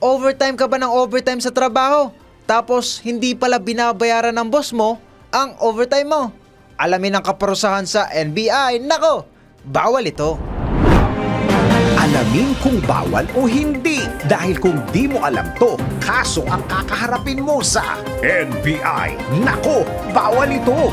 overtime ka ba ng overtime sa trabaho? Tapos hindi pala binabayaran ng boss mo ang overtime mo. Alamin ang kaparusahan sa NBI. Nako, bawal ito. Alamin kung bawal o hindi. Dahil kung di mo alam to, kaso ang kakaharapin mo sa NBI. Nako, bawal ito.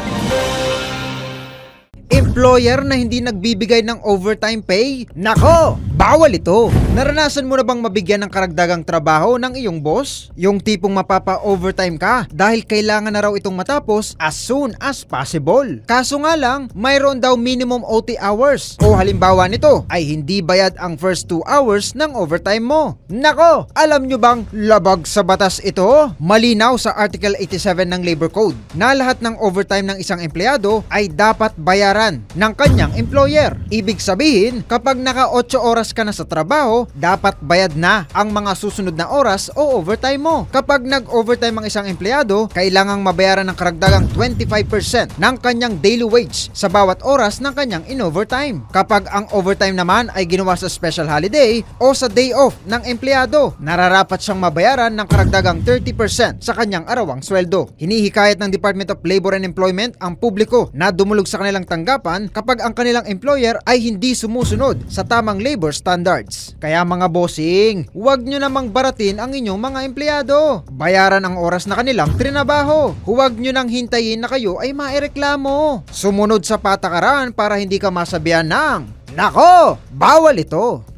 Employer na hindi nagbibigay ng overtime pay? Nako, bawal ito. Naranasan mo na bang mabigyan ng karagdagang trabaho ng iyong boss? Yung tipong mapapa-overtime ka dahil kailangan na raw itong matapos as soon as possible. Kaso nga lang, mayroon daw minimum OT hours. O halimbawa nito ay hindi bayad ang first 2 hours ng overtime mo. Nako, alam nyo bang labag sa batas ito? Malinaw sa Article 87 ng Labor Code na lahat ng overtime ng isang empleyado ay dapat bayaran ng kanyang employer. Ibig sabihin, kapag naka 8 oras ka na sa trabaho, dapat bayad na ang mga susunod na oras o overtime mo. Kapag nag-overtime ang isang empleyado, kailangang mabayaran ng karagdagang 25% ng kanyang daily wage sa bawat oras ng kanyang in-overtime. Kapag ang overtime naman ay ginawa sa special holiday o sa day off ng empleyado, nararapat siyang mabayaran ng karagdagang 30% sa kanyang arawang sweldo. Hinihikayat ng Department of Labor and Employment ang publiko na dumulog sa kanilang tanggapan kapag ang kanilang employer ay hindi sumusunod sa tamang labor standards. Kaya mga bossing, huwag nyo namang baratin ang inyong mga empleyado. Bayaran ang oras na kanilang trinabaho. Huwag nyo nang hintayin na kayo ay maereklamo. Sumunod sa patakaran para hindi ka masabihan ng Nako, bawal ito.